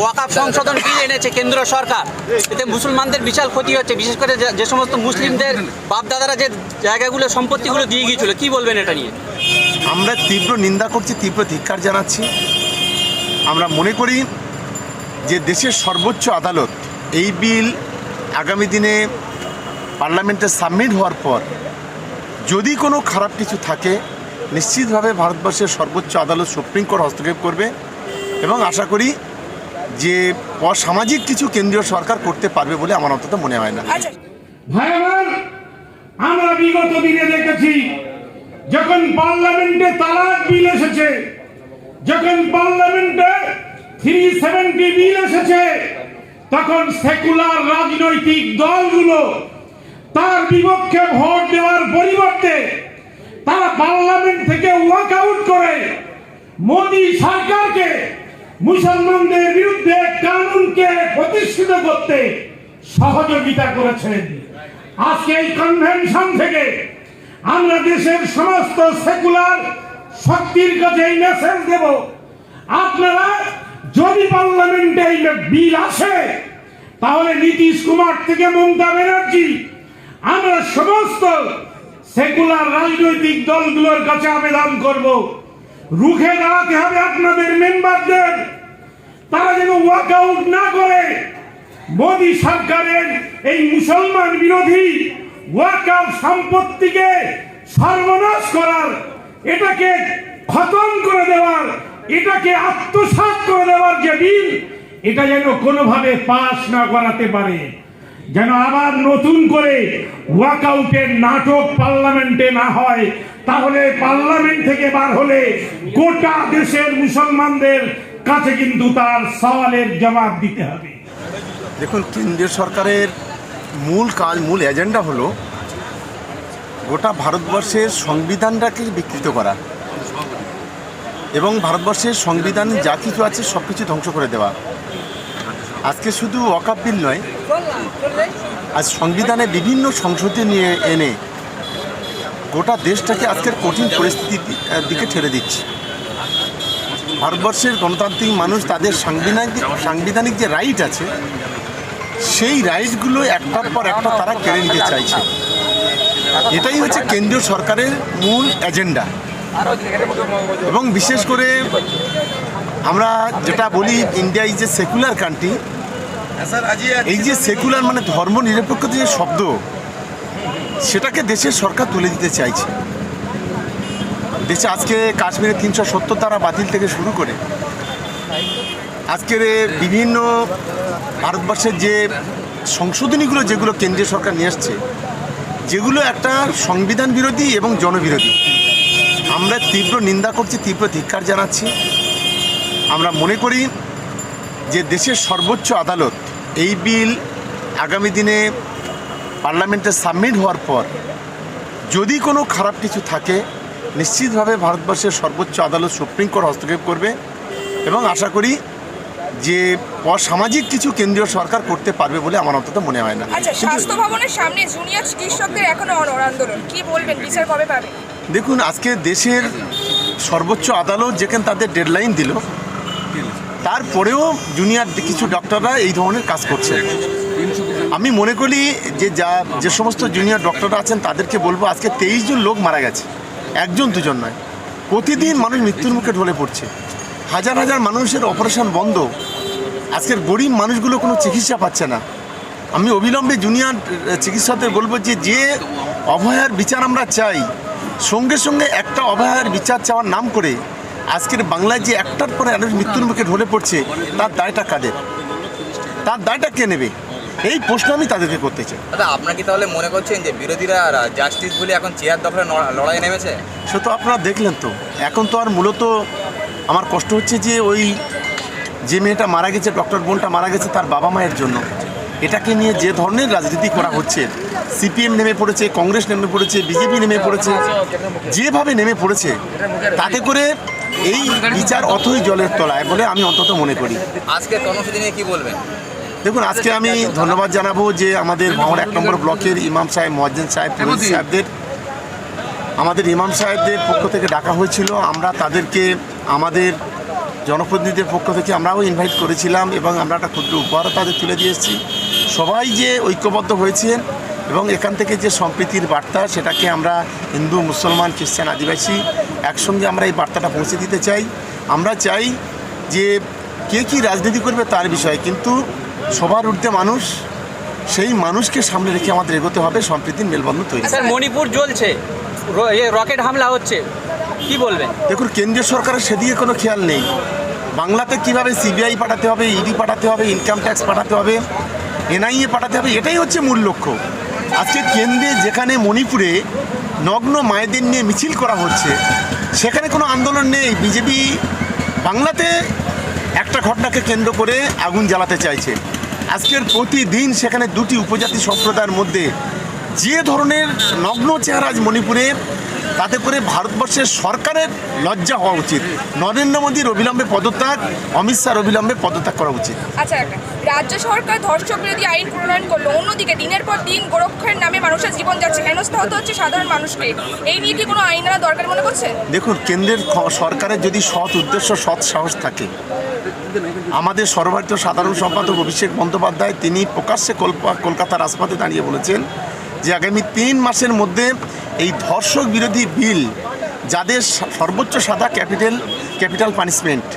ওয়াকাফ সংশোধন বিল এনেছে কেন্দ্র সরকার। এতে মুসলমানদের বিশাল ক্ষতি হচ্ছে, বিশেষ করে যে- সমস্ত মুসলিমদের বাপদাদারা যে জায়গাগুলো, সম্পত্তিগুলো দিয়ে গিয়েছিল, কি বলবেন এটা নিয়ে? আমরা তীব্র নিন্দা করছি, তীব্র ধিক্কার জানাচ্ছি। আমরা মনে করি যে দেশের সর্বোচ্চ আদালত এই বিল আগামী দিনে পার্লামেন্টে সাবমিট হওয়ার পর যদি কোনো খারাপ কিছু থাকে, নিশ্চিতভাবে ভারতবর্ষের সর্বোচ্চ আদালত সুপ্রিম কোর্ট হস্তক্ষেপ করবে এবং আশা করি যে অসামাজিক কিছু কেন্দ্রীয় সরকার করতে পারবে বলে আমার অন্তত মনে হয় না। আচ্ছা। ভাই আমার আমরা বিগত দিনে দেখেছি যখন পার্লামেন্টে তালাক বিল এসেছে যখন পার্লামেন্টে থ্রি সেভেন্টি বিল এসেছে তখন সেকুলার রাজনৈতিক দলগুলো তার বিপক্ষে ভোট দেওয়ার পরিবর্তে তারা পার্লামেন্ট থেকে ওয়াক আউট করে মোদী সরকারকে মুসলমানদের বিরুদ্ধে কানুনকে প্রতিষ্ঠিত করতে সহযোগিতা করেছেন। আজকে এই কনভেনশন থেকে আমরা দেশের সমস্ত সেকুলার শক্তির কাছে এই মেসেজ দেব। আপনারা যদি পার্লামেন্টে এই বিল আসে, তাহলে নীতিশ কুমার থেকে মমতা ব্যানার্জি, আমরা সমস্ত সেকুলার রাজনৈতিক দলগুলোর কাছে আবেদন করব। রুখে দাঁড়াতে হবে আপনাদের মেম্বারদের। তারা যেন ওয়াকআউট না করে। মোদী সরকারের এই মুসলমান বিরোধী ওয়াকআউট সম্পত্তিকে সর্বনাশ করার, এটাকে খতম করে দেওয়ার, এটাকে আত্মসাৎ করে দেওয়ার যে বিল এটা যেন কোনোভাবে পাশ না করাতে পারে। যেন আবার নতুন করে ওয়াকআউটের নাটক পার্লামেন্টে না হয়, তাহলে পার্লামেন্ট থেকে বার হলে গোটা দেশের মুসলমানদের কাছে কিন্তু তার সওয়ালের জবাব দিতে হবে। দেখুন, কেন্দ্রীয় সরকারের মূল কাজ, মূল এজেন্ডা হলো গোটা ভারতবর্ষের সংবিধানটাকে বিকৃত করা এবং ভারতবর্ষের সংবিধান যা কিছু আছে সব কিছু ধ্বংস করে দেওয়া। আজকে শুধু বিল নয় আজ সংবিধানে বিভিন্ন সংশোধনী নিয়ে এনে গোটা দেশটাকে আজকের কঠিন পরিস্থিতির দিকে ঠেলে দিচ্ছে। ভারতবর্ষের গণতান্ত্রিক মানুষ তাদের সাংবিধানিক সাংবিধানিক যে রাইট আছে, সেই রাইটগুলো একটার পর একটা তারা কেড়ে নিতে চাইছে। এটাই হচ্ছে কেন্দ্রীয় সরকারের মূল এজেন্ডা এবং বিশেষ করে আমরা যেটা বলি India is a secular country এই যে সেকুলার মানে ধর্ম নিরপেক্ষ যে শব্দ, সেটাকে দেশের সরকার তুলে দিতে চাইছে। দেশে আজকে কাশ্মীরে তিনশো সত্তর তারা বাতিল থেকে শুরু করে। আজকের বিভিন্ন ভারতবর্ষের যে সংশোধনীগুলো যেগুলো কেন্দ্রীয় সরকার নিয়ে আসছে, যেগুলো একটা সংবিধান বিরোধী এবং জনবিরোধী। আমরা তীব্র নিন্দা করছি, তীব্র ধিক্কার জানাচ্ছি। আমরা মনে করি যে দেশের সর্বোচ্চ আদালত এই বিল আগামী দিনে পার্লামেন্টে সাবমিট হওয়ার পর যদি কোনো খারাপ কিছু থাকে নিশ্চিতভাবে ভারতবর্ষের সর্বোচ্চ আদালত সুপ্রিম কোর্ট হস্তক্ষেপ করবে এবং আশা করি যে অসামাজিক কিছু কেন্দ্রীয় সরকার করতে পারবে বলে আমার অন্তত মনে হয় না। আচ্ছা স্বাস্থ্য ভবনের সামনে জুনিয়র চিকিৎসকদের এখনও অনর আন্দোলন কি বলবেন বিচার কবে পাবে? দেখুন আজকে দেশের সর্বোচ্চ আদালত যেখানে তাদের ডেডলাইন দিল তারপরেও জুনিয়র কিছু ডক্টররা এই ধরনের কাজ করছে। আমি মনে করি যে যা, যে সমস্ত জুনিয়র ডক্টররা আছেন, তাদেরকে বলব, আজকে তেইশ জন লোক মারা গেছে। একজন দুজন নয়। প্রতিদিন মানুষ মৃত্যুর মুখে ঢলে পড়ছে। হাজার হাজার মানুষের অপারেশন বন্ধ। আজকের গরিব মানুষগুলো কোনো চিকিৎসা পাচ্ছে না। আমি অবিলম্বে জুনিয়র চিকিৎসকদের বলব যে যে অভয়ার বিচার আমরা চাই, সঙ্গে সঙ্গে একটা অভয়ার বিচার চাওয়ার নাম করে আজকের বাংলায় যে একটার পরে মানুষ মৃত্যুর মুখে ঢলে পড়ছে তার দায়টা কাদের? তার দায়টা কে নেবে? এই প্রশ্ন আমি তাদেরকে করতে চাই। দাদা আপনার কি তাহলে মনে করছেন যে বিরোধীরা জাস্টিস বলে এখন চেয়ার দখলে ন- লড়াই নেমেছে? সে তো আপনারা দেখলেন তো। এখন তো আর মূলত আমার কষ্ট হচ্ছে যে ওই যে মেয়েটা মারা গেছে ডক্টর বোনটা মারা গেছে তার বাবা মায়ের জন্য। এটাকে নিয়ে যে ধরনের রাজনীতি করা হচ্ছে সিপিএম নেমে পড়েছে কংগ্রেস নেমে পড়েছে বিজেপি নেমে পড়েছে যেভাবে নেমে পড়েছে তাতে করে এই বিচার অথই জলের তলায় বলে আমি অন্তত মনে করি। আজকে কর্মসূচি নিয়ে কি বলবেন? দেখুন আজকে আমি ধন্যবাদ জানাব যে আমাদের ভাঙড় এক নম্বর ব্লকের ইমাম সাহেব মহাজ্জেন সাহেব পুলিশ সাহেবদের। আমাদের ইমাম সাহেবদের পক্ষ থেকে ডাকা হয়েছিল। আমরা তাদেরকে আমাদের জনপ্রতিনিধিদের পক্ষ থেকে আমরাও ইনভাইট করেছিলাম এবং আমরা একটা ক্ষুদ্র উপহারও তাদের তুলে দিয়ে এসেছি। সবাই যে ঐক্যবদ্ধ হয়েছেন এবং এখান থেকে যে সম্প্রীতির বার্তা সেটাকে আমরা হিন্দু মুসলমান খ্রিস্টান আদিবাসী একসঙ্গে আমরা এই বার্তাটা পৌঁছে দিতে চাই। আমরা চাই যে কে কী রাজনীতি করবে তার বিষয় কিন্তু সবার ঊর্ধ্বে মানুষ সেই মানুষকে সামনে রেখে আমাদের এগোতে হবে সম্প্রীতির মেলবন্ধন তৈরি স্যার মণিপুর জ্বলছে রকেট হামলা হচ্ছে কি বলবেন? দেখুন কেন্দ্রীয় সরকারের সেদিকে কোনো খেয়াল নেই। বাংলাতে কীভাবে সিবিআই পাঠাতে হবে ইডি পাঠাতে হবে ইনকাম ট্যাক্স পাঠাতে হবে এনআইএ পাঠাতে হবে এটাই হচ্ছে মূল লক্ষ্য। আজকে কেন্দ্রে যেখানে মণিপুরে নগ্ন মায়েদের নিয়ে মিছিল করা হচ্ছে, সেখানে কোনো আন্দোলন নেই। বিজেপি বাংলাতে একটা ঘটনাকে কেন্দ্র করে আগুন জ্বালাতে চাইছে। আজকের প্রতিদিন সেখানে দুটি উপজাতি সম্প্রদায়ের মধ্যে যে ধরনের নগ্ন চেহারা আজ মণিপুরে তাতে করে ভারতবর্ষের সরকারের লজ্জা হওয়া উচিত। নরেন্দ্র মোদীর অবিলম্বে পদত্যাগ অমিত শাহর অবিলম্বে পদত্যাগ করা উচিত। আচ্ছা রাজ্য সরকার ধর্ষক বিরোধী আইন প্রণয়ন করল অন্যদিকে দিনের পর দিন গোরক্ষের নামে মানুষের জীবন যাচ্ছে। হেনস্থা হতে হচ্ছে সাধারণ মানুষকে। এই নিয়ে কি কোনো আইন আনা দরকার মনে করছেন দেখুন কেন্দ্রের সরকারের যদি সৎ উদ্দেশ্য সৎ সাহস থাকে আমাদের সর্বভারতীয় সাধারণ সম্পাদক অভিষেক বন্দ্যোপাধ্যায় তিনি প্রকাশ্যে কলকাতার রাজপথে দাঁড়িয়ে বলেছেন যে আগামী তিন মাসের মধ্যে এই ধর্ষক বিরোধী বিল যাদের সা- সর্বোচ্চ সাদা ক্যাপিটাল ক্যাপিটাল পানিশমেন্ট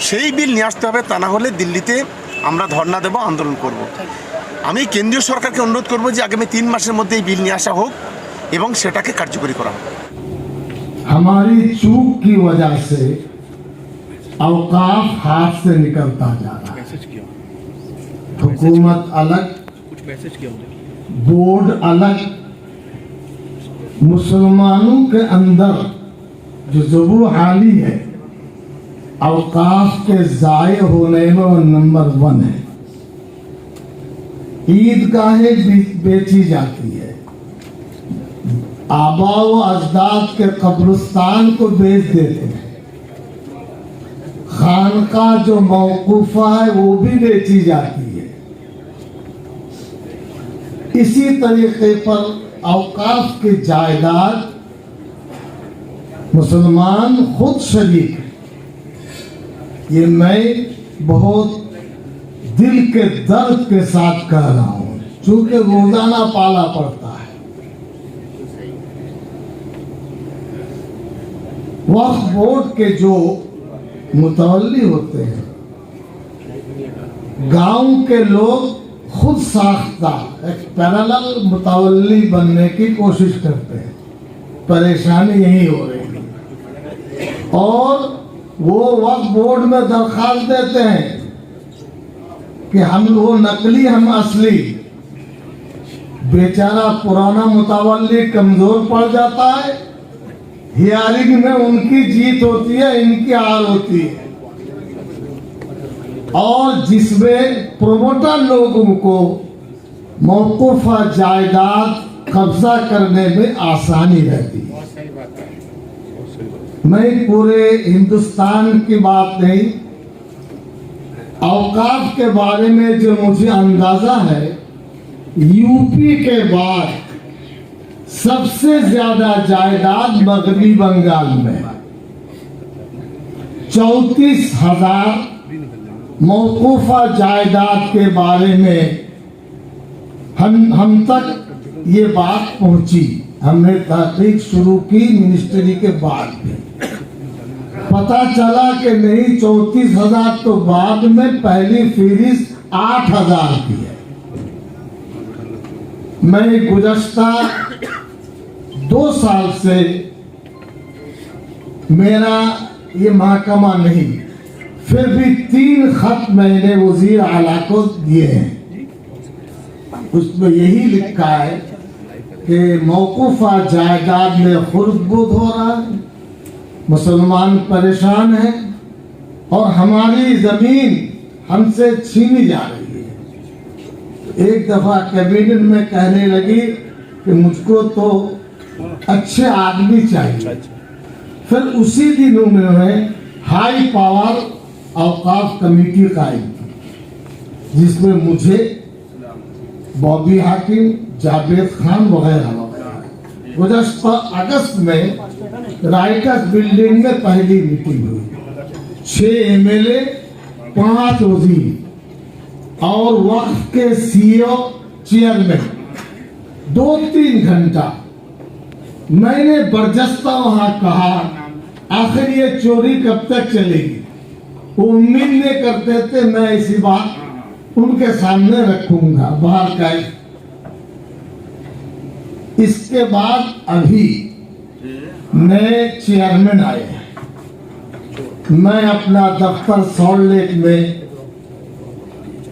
সেই বিল নিয়ে আসতে হবে তা না হলে দিল্লিতে আমরা ধর্ণা দেব আন্দোলন করব। আমি কেন্দ্রীয় সরকারকে অনুরোধ করব যে আগামী তিন মাসের মধ্যে এই বিল নিয়ে আসা হোক এবং সেটাকে কার্যকরী করা হোক हमारी चूक की वजह से अवकाफ हाथ से निकलता जा रहा है हुकूमत अलग बोर्ड अलग مسلمانوں کے اندر جو زبو حالی ہے، اوقاف کے ضائع ہونے میں نمبر ون ہے۔ عید گاہیں بیچی جاتی ہے آبا و اجداد کے قبرستان کو بیچ دیتے ہیں۔ خانقاہ جو موقوفہ ہے، وہ بھی بیچی جاتی ہے۔ اسی طریقے پر اوقاف کی جائیداد مسلمان خود شریک یہ میں بہت دل کے درد کے ساتھ کہہ رہا ہوں، چونکہ روزانہ پالا پڑتا ہے۔ وقف بورڈ کے جو متولی ہوتے ہیں، گاؤں کے لوگ خود ساختہ، ایک پیرالل متولی بننے کی کوشش کرتے ہیں۔ پریشانی یہی ہو رہی ہے۔ اور وہ وقت بورڈ میں درخواست دیتے ہیں کہ ہم وہ نقلی، ہم اصلی۔ بیچارہ پرانا متولی کمزور پڑ جاتا ہے۔ ہیارنگ میں ان کی جیت ہوتی ہے، ان کی آر ہوتی ہے۔ اور جس میں پروموٹر لوگوں کو موقفہ جائیداد قبضہ کرنے میں آسانی رہتی ہے۔ میں پورے ہندوستان کی بات نہیں اوقاف کے بارے میں جو مجھے اندازہ ہے یو پی کے بعد سب سے زیادہ جائیداد مغربی بنگال میں چونتیس ہزار موقوفہ جائیداد کے بارے میں ہم ہم تک یہ بات پہنچی۔ ہم نے تحقیق شروع کی منسٹری کے بعد پتا چلا کہ نہیں چونتیس ہزار تو بعد میں پہلی فہرست آٹھ ہزار کی ہے۔ میں گزشتہ دو سال سے میرا یہ محکمہ نہیں۔ پھر بھی تین خط میں نے وزیر اعلیٰ کو دیے ہیں۔ اس میں یہی لکھا ہے کہ موقوفہ جائیداد میں خرد بود ہو رہا ہے، مسلمان پریشان ہیں اور ہماری زمین ہم سے چھینی جا رہی ہے۔ ایک دفعہ کیبینٹ میں کہنے لگی کہ مجھ کو تو اچھے آدمی چاہیے۔ پھر اسی دنوں میں ہائی پاور اوقاف کمیٹی قائم کی جس میں مجھے بابی حاکم جاوید خان وغیرہ گزشتہ اگست میں رائٹر بلڈنگ میں پہلی میٹنگ ہوئی۔ چھ ایم ایل اے، پانچ وزیر۔ اور وقت کے سی او، چیئرمین۔ دو تین گھنٹہ۔ میں نے برجستہ وہاں کہا، آخر یہ چوری کب تک چلے گی؟ امید نہیں کرتے تھے میں اسی بات ان کے سامنے رکھوں گا۔ باہر کا اس کے بعد ابھی نئے چیئرمین آئے میں اپنا دفتر سال لیک میں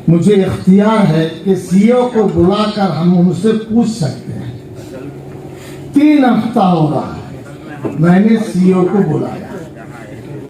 مجھے اختیار ہے کہ سی او کو بلا کر ہم ان سے پوچھ سکتے ہیں۔ تین ہفتہ ہو رہا ہے۔ میں نے سی او کو بلایا۔